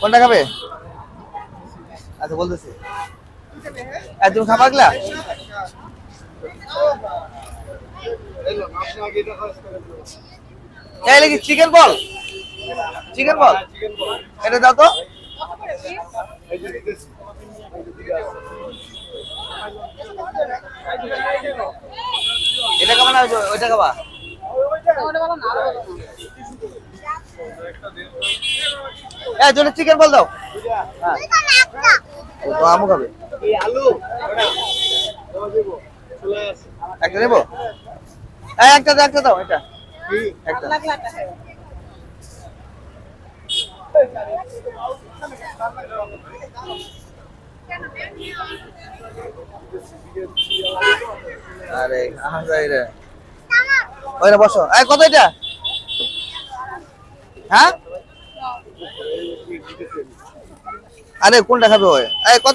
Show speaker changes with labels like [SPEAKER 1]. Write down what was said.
[SPEAKER 1] কোনটা খাবে? আচ্ছা বলতেছি। তুমি খাবার গলা এই, লাগি চিকেন বল চিকেন বল এটা দাও তো। এটা খাবা না ওই- ওইটা খাবা? জন্য চিকেন বল দাও। হ্যাঁ। তো আমও খাবে। একটা একটা দাও একটা দাও, এটা। একটা। আরে রে। ওইটা বসো। কত এটা? হ্যাঁ? আরে কোনটা খাবে ওই? কত